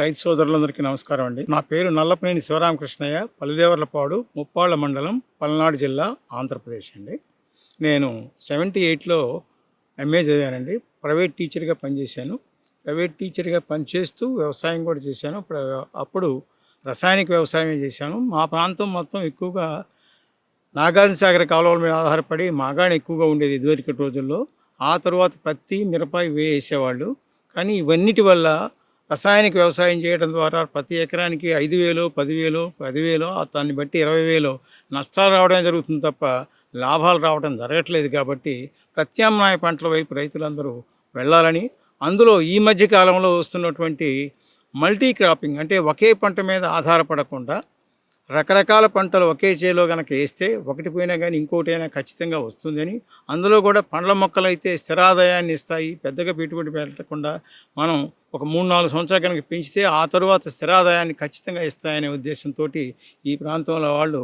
రైతు సోదరులందరికీ నమస్కారం అండి. నా పేరు నల్లపనేని శివరామకృష్ణయ్య పల్లిదేవర్లపాడు ముప్పాళ్ళ మండలం పల్నాడు జిల్లా ఆంధ్రప్రదేశ్ అండి. నేను సెవెంటీ ఎయిట్లో ఎంఏ చదివానండి. ప్రైవేట్ టీచర్గా పనిచేశాను. ప్రైవేట్ టీచర్గా పనిచేస్తూ వ్యవసాయం కూడా చేశాను. అప్పుడు అప్పుడు రసాయనిక వ్యవసాయం చేశాను. మా ప్రాంతం మొత్తం ఎక్కువగా నాగార్జున సాగర్ కాలువల మీద ఆధారపడి మాగాణి ఎక్కువగా ఉండేది ఇదివరకటి రోజుల్లో. ఆ తర్వాత పత్తి మిరపాయి వేసేవాళ్ళు. కానీ ఇవన్నిటి వల్ల రసాయనిక వ్యవసాయం చేయడం ద్వారా ప్రతి ఎకరానికి ఐదు వేలు పదివేలు పదివేలు దాన్ని బట్టి ఇరవై వేలు నష్టాలు రావడమే జరుగుతుంది తప్ప లాభాలు రావడం జరగట్లేదు కాబట్టి ప్రత్యామ్నాయ పంటల వైపు రైతులందరూ వెళ్ళాలని అందులో ఈ మధ్య కాలంలో వస్తున్నటువంటి మల్టీ క్రాపింగ్ అంటే ఒకే పంట మీద ఆధారపడకుండా రకరకాల పంటలు ఒకే చేలో కనుక వేస్తే ఒకటి పోయినా కానీ ఇంకోటి అయినా ఖచ్చితంగా వస్తుందని. అందులో కూడా పండ్ల మొక్కలు అయితే స్థిరాదాయాన్ని ఇస్తాయి. పెద్దగా పెట్టుబడి పెట్టకుండా మనం ఒక మూడు నాలుగు సంవత్సరాలు కనుక పెంచితే ఆ తరువాత స్థిరాదాయాన్ని ఖచ్చితంగా ఇస్తాయనే ఉద్దేశంతో ఈ ప్రాంతంలో వాళ్ళు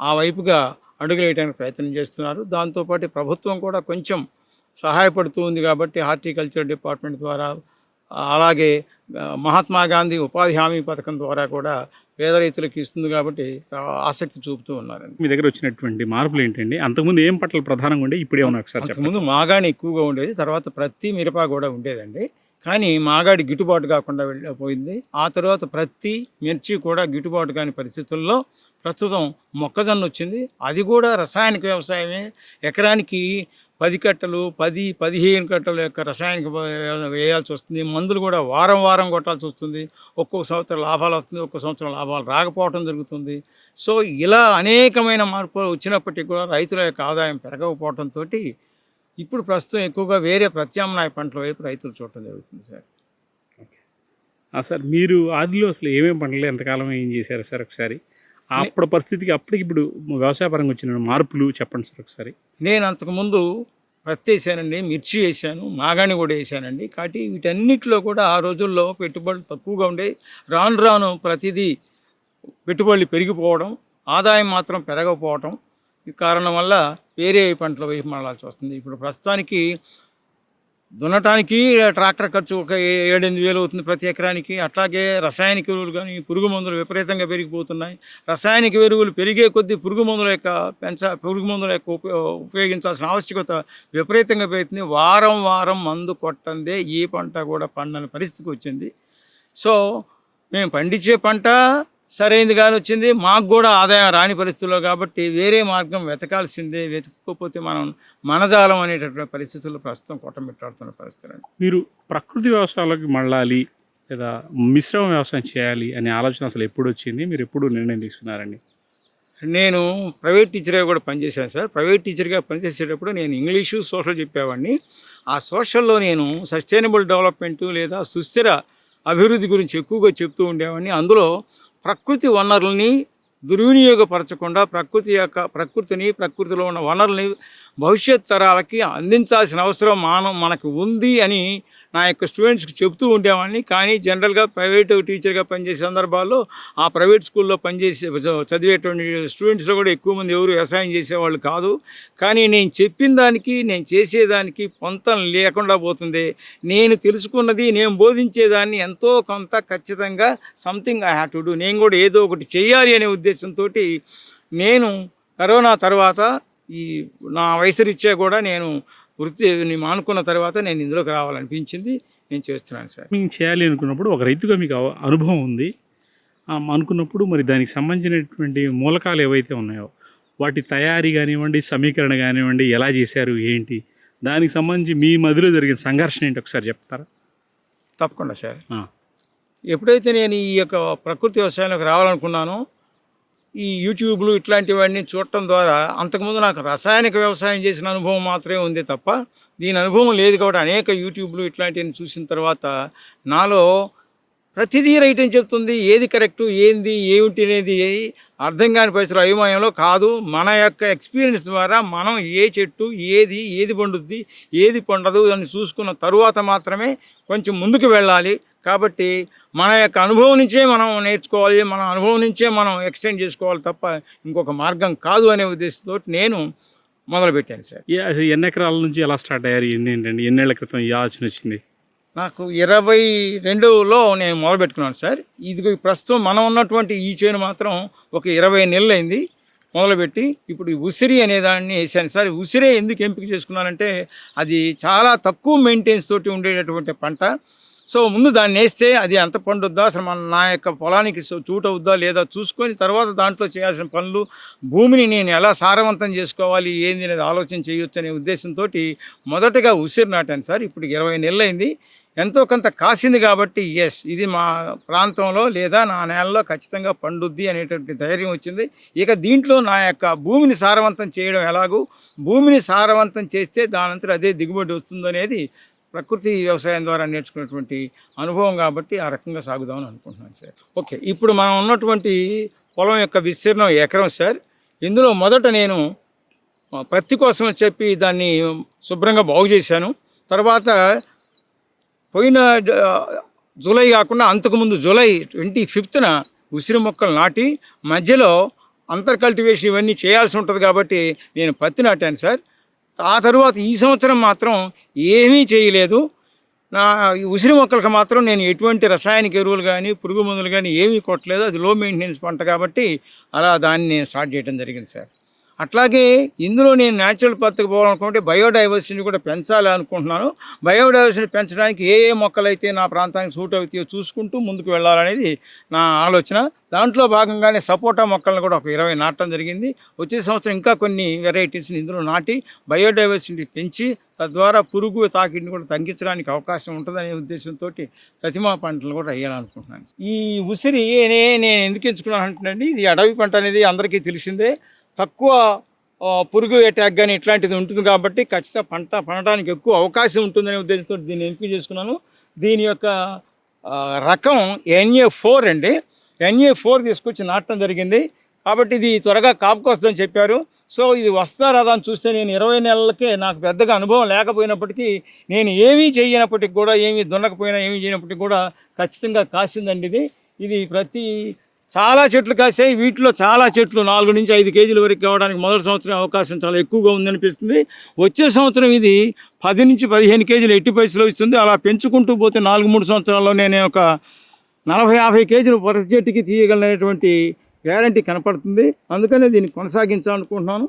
ఆ వైపుగా అడుగులు వేయడానికి ప్రయత్నం చేస్తున్నారు. దాంతోపాటు ప్రభుత్వం కూడా కొంచెం సహాయపడుతూ ఉంది కాబట్టి హార్టికల్చర్ డిపార్ట్మెంట్ ద్వారా అలాగే మహాత్మా గాంధీ ఉపాధి హామీ పథకం ద్వారా కూడా పేద రైతులకు ఇస్తుంది కాబట్టి ఆసక్తి చూపుతూ ఉన్నారండి. మీ దగ్గర వచ్చినటువంటి మార్పులు ఏంటండి? అంతకుముందు ఏం పంటలు ప్రధానంగా ఉండే ఇప్పుడు ఏమన్నా ఒకసారి అంతకుముందు మాగాణి ఎక్కువగా ఉండేది తర్వాత ప్రతి మిరప కూడా ఉండేదండి. కానీ మాగాడి గిట్టుబాటు కాకుండా వెళ్ళిపోయింది ఆ తర్వాత ప్రతి మిర్చి కూడా గిట్టుబాటు కాని పరిస్థితుల్లో ప్రస్తుతం మొక్కజొన్న వచ్చింది. అది కూడా రసాయనిక వ్యవసాయమే. ఎకరానికి పది కట్టలు పది పదిహేను కట్టల యొక్క రసాయనిక వేయాల్సి వస్తుంది. మందులు కూడా వారం వారం కొట్టాల్సి వస్తుంది. ఒక్కొక్క సంవత్సరం లాభాలు వస్తుంది ఒక్కొక్క సంవత్సరం లాభాలు రాకపోవడం జరుగుతుంది. సో ఇలా అనేకమైన మార్పులు వచ్చినప్పటికీ కూడా రైతుల యొక్క ఆదాయం పెరగకపోవడంతో ఇప్పుడు ప్రస్తుతం ఎక్కువగా వేరే ప్రత్యామ్నాయ పంటల వైపు రైతులు చూడటం జరుగుతుంది సార్. సార్ మీరు ఆదిలో అసలు ఏమేమి పంటలు ఎంతకాలం ఏం చేశారు సార్ ఒకసారి? అప్పుడు పరిస్థితికి అప్పటికి ఇప్పుడు వ్యవసాయపరంగా వచ్చిన మార్పులు చెప్పండి సార్ ఒకసారి. నేను అంతకుముందు పత్తి వేసానండి మిర్చి వేసాను మాగాణి కూడా వేసానండి. కాబట్టి వీటన్నిటిలో కూడా ఆ రోజుల్లో పెట్టుబడులు తక్కువగా ఉండేవి. రాను రాను ప్రతిదీ పెట్టుబడులు పెరిగిపోవడం ఆదాయం మాత్రం పెరగకపోవడం ఈ కారణం వల్ల వేరే పంటల వైపు మళ్ళాల్సి వస్తుంది ఇప్పుడు ప్రస్తుతానికి దున్నటానికి ట్రాక్టర్ ఖర్చు ఒక ఏడెనిమిది వేలు అవుతుంది ప్రతి ఎకరానికి. అట్లాగే రసాయనిక ఎరువులు కానీ పురుగు మందులు విపరీతంగా పెరిగిపోతున్నాయి. రసాయనిక ఎరువులు పెరిగే కొద్దీ పురుగు మందుల యొక్క పెంచ పురుగు మందుల యొక్క ఉపయోగించాల్సిన ఆవశ్యకత విపరీతంగా పెరుగుతుంది వారం వారం మందు కొట్టందే ఈ పంట కూడా పండని పరిస్థితికి వచ్చింది. సో మేము పండించే పంట సరైనది కానీ వచ్చింది. మాకు కూడా ఆదాయం రాని పరిస్థితుల్లో కాబట్టి వేరే మార్గం వెతకాల్సిందే. వెతకపోతే మనం మనజాలం అనేటటువంటి పరిస్థితుల్లో ప్రస్తుతం కొట్టమిట్టాడుతున్న పరిస్థితులు అండి. మీరు ప్రకృతి వ్యవసాయాలకు మళ్ళాలి లేదా మిశ్రమ వ్యవసాయం చేయాలి అనే ఆలోచన అసలు ఎప్పుడు వచ్చింది? మీరు ఎప్పుడు నిర్ణయం తీసుకున్నారండి? నేను ప్రైవేట్ టీచర్గా కూడా పనిచేశాను సార్. ప్రైవేట్ టీచర్గా పనిచేసేటప్పుడు నేను ఇంగ్లీషు సోషల్ చెప్పేవాడిని. ఆ సోషల్లో నేను సస్టైనబుల్ డెవలప్మెంట్ లేదా సుస్థిర అభివృద్ధి గురించి ఎక్కువగా చెప్తూ ఉండేవాడిని. అందులో ప్రకృతి వనరుల్ని దుర్వినియోగపరచకుండా ప్రకృతి యొక్క ప్రకృతిని ప్రకృతిలో ఉన్న వనరుల్ని భవిష్యత్ తరాలకి అందించాల్సిన అవసరం మానం మనకు ఉంది అని నా యొక్క స్టూడెంట్స్కి చెప్తూ ఉండేవాడిని. కానీ జనరల్గా ప్రైవేట్ టీచర్గా పనిచేసే సందర్భాల్లో ఆ ప్రైవేట్ స్కూల్లో పనిచేసే చదివేటువంటి స్టూడెంట్స్లో కూడా ఎక్కువ మంది ఎవరు వ్యవసాయం చేసేవాళ్ళు కాదు. కానీ నేను చెప్పిన దానికి నేను చేసేదానికి పొంతం లేకుండా పోతుంది. నేను తెలుసుకున్నది నేను బోధించేదాన్ని ఎంతో కొంత ఖచ్చితంగా something I have to do నేను కూడా ఏదో ఒకటి చేయాలి అనే ఉద్దేశంతో నేను కరోనా తర్వాత ఈ నా వయసు రీత్యా కూడా నేను వృత్తిని మానుకున్న తర్వాత నేను ఇందులోకి రావాలనిపించింది. నేను చేస్తున్నాను సార్. మేము చేయాలి అనుకున్నప్పుడు ఒక రైతుగా మీకు అనుభవం ఉంది. అనుకున్నప్పుడు మరి దానికి సంబంధించినటువంటి మూలకాలు ఏవైతే ఉన్నాయో వాటి తయారీ కానివ్వండి సమీకరణ కానివ్వండి ఎలా చేశారు ఏంటి? దానికి సంబంధించి మీ మధ్యలో జరిగిన సంఘర్షణ ఏంటి? ఒకసారి చెప్తారా? తప్పకుండా సార్. ఎప్పుడైతే నేను ఈ యొక్క ప్రకృతి వ్యవసాయంలోకి రావాలనుకున్నానో ఈ యూట్యూబ్లు ఇట్లాంటివన్నీ చూడటం ద్వారా అంతకుముందు నాకు రసాయనిక వ్యవసాయం చేసిన అనుభవం మాత్రమే ఉంది తప్ప దీని అనుభవం లేదు కాబట్టి అనేక యూట్యూబ్లు ఇట్లాంటివన్నీ చూసిన తర్వాత నాలో ప్రతిదీ రైట్ అని చెప్తుంది. ఏది కరెక్టు ఏంది ఏమిటి అనేది అర్థం కాని పరిస్థితులు అయోమయంలో కాదు. మన యొక్క ఎక్స్పీరియన్స్ ద్వారా మనం ఏ చెట్టు ఏది ఏది పండుద్ది ఏది పండదు అని చూసుకున్న తరువాత మాత్రమే కొంచెం ముందుకు వెళ్ళాలి. కాబట్టి మన యొక్క అనుభవం నుంచే మనం నేర్చుకోవాలి మన అనుభవం నుంచే మనం ఎక్స్టెండ్ చేసుకోవాలి తప్ప ఇంకొక మార్గం కాదు అనే ఉద్దేశంతో నేను మొదలుపెట్టాను సార్. ఎన్ని ఎకరాల నుంచి ఎలా స్టార్ట్ అయ్యారు? ఎన్ని ఏంటండి? ఎన్నేళ్ళ క్రితం ఈ ఆలోచన వచ్చింది? నాకు ఇరవై రెండులో నేను మొదలుపెట్టుకున్నాను సార్. ఇది ప్రస్తుతం మనం ఉన్నటువంటి ఈ చేను మాత్రం ఒక ఇరవై నెలలు అయింది మొదలుపెట్టి ఇప్పుడు ఈ ఉసిరి అనే దాన్ని వేసాను సార్. ఉసిరే ఎందుకు ఎంపిక చేసుకున్నానంటే అది చాలా తక్కువ మెయింటెన్స్ తోటి ఉండేటటువంటి పంట. సో ముందు దాన్ని వేస్తే అది ఎంత పండుద్దా అసలు మన నా యొక్క పొలానికి సో- అవుద్దా లేదా చూసుకొని తర్వాత దాంట్లో చేయాల్సిన పనులు భూమిని నేను ఎలా సారవంతం చేసుకోవాలి ఏంది అనేది ఆలోచన చేయొచ్చు అనే ఉద్దేశంతో మొదటగా ఉసిరి నాటాను సార్. ఇప్పుడు ఇరవై నెలలు అయింది ఎంతో కొంత కాసింది కాబట్టి ఎస్ ఇది మా ప్రాంతంలో లేదా నా నేలలో ఖచ్చితంగా పండుద్ది అనేటువంటి ధైర్యం వచ్చింది. ఇక దీంట్లో నా యొక్క భూమిని సారవంతం చేయడం ఎలాగూ భూమిని సారవంతం చేస్తే దానంతరం అదే దిగుబడి వస్తుందనేది ప్రకృతి వ్యవసాయం ద్వారా నేర్చుకున్నటువంటి అనుభవం కాబట్టి ఆ రకంగా సాగుదామని అనుకుంటున్నాను సార్. ఓకే ఇప్పుడు మనం ఉన్నటువంటి పొలం యొక్క విస్తీర్ణం ఎకరం సార్. ఇందులో మొదట నేను పత్తి కోసం చెప్పి దాన్ని శుభ్రంగా బాగు చేశాను. తర్వాత పోయిన జూలై కాకుండా అంతకుముందు జూలై ట్వంటీ ఫిఫ్త్న ఉసిరి మొక్కలు నాటి మధ్యలో అంతర్ కల్టివేషన్ ఇవన్నీ చేయాల్సి ఉంటుంది కాబట్టి నేను పత్తి నాటాను సార్. ఆ తరువాత ఈ సంవత్సరం మాత్రం ఏమీ చేయలేదు. నా ఉసిరి మొక్కలకు మాత్రం నేను ఎటువంటి రసాయనిక ఎరువులు కానీ పురుగు మందులు కానీ ఏమీ కొట్టలేదు. అది లో మెయింటెనెన్స్ పంట కాబట్టి అలా దాన్ని నేను స్టార్ట్ చేయడం జరిగింది సార్. అట్లాగే ఇందులో నేను న్యాచురల్ పత్తికి పోవాలనుకుంటే బయోడైవర్సిటీని కూడా పెంచాలి అనుకుంటున్నాను. బయోడైవర్సిటీ పెంచడానికి ఏ ఏ మొక్కలైతే నా ప్రాంతానికి సూట్ అవుతాయో చూసుకుంటూ ముందుకు వెళ్ళాలనేది నా ఆలోచన. దాంట్లో భాగంగానే సపోటా మొక్కలను కూడా ఒక ఇరవై నాటడం జరిగింది. వచ్చే సంవత్సరం ఇంకా కొన్ని వెరైటీస్ని ఇందులో నాటి బయోడైవర్సిటీ పెంచి తద్వారా పురుగు తాకిడిని కూడా తగ్గించడానికి అవకాశం ఉంటుందనే ఉద్దేశంతో ప్రతిమా పంటలు కూడా వేయాలనుకుంటున్నాను. ఈ ఉసిరి నేను ఎందుకు ఎంచుకున్నాను అంటున్నాను ఇది అడవి పంట అనేది అందరికీ తెలిసిందే. తక్కువ పురుగు అటాక్ కానీ ఇట్లాంటిది ఉంటుంది కాబట్టి ఖచ్చితంగా పంట పండడానికి ఎక్కువ అవకాశం ఉంటుందనే ఉద్దేశంతో దీన్ని ఎంపిక చేసుకున్నాను. దీని యొక్క రకం ఎన్ఏ ఫోర్ అండి. ఎన్ఏ ఫోర్ తీసుకొచ్చి నాటడం జరిగింది. కాబట్టి ఇది త్వరగా కాపుకొస్తుందని చెప్పారు. సో ఇది వస్తా రాదా అని చూస్తే నేను ఇరవై నెలలకే నాకు పెద్దగా అనుభవం లేకపోయినప్పటికీ నేను ఏమీ చేయనప్పటికి కూడా ఏమీ దున్నకపోయినా ఏమీ చేయనప్పటికీ కూడా ఖచ్చితంగా కాసిందండి ఇది. ఇది ప్రతి చాలా చెట్లు కాసాయి. వీటిలో చాలా చెట్లు నాలుగు నుంచి ఐదు కేజీల వరకు కావడానికి మొదటి సంవత్సరం అవకాశం చాలా ఎక్కువగా ఉందనిపిస్తుంది. వచ్చే సంవత్సరం ఇది పది నుంచి పదిహేను కేజీలు ఎట్టి పైసలు ఇస్తుంది. అలా పెంచుకుంటూ పోతే నాలుగు మూడు సంవత్సరాల్లో నేను ఒక నలభై యాభై కేజీలు ప్రతి చెట్టుకి తీయగలనేటువంటి గ్యారంటీ కనపడుతుంది. అందుకనే దీన్ని కొనసాగించాలనుకుంటున్నాను.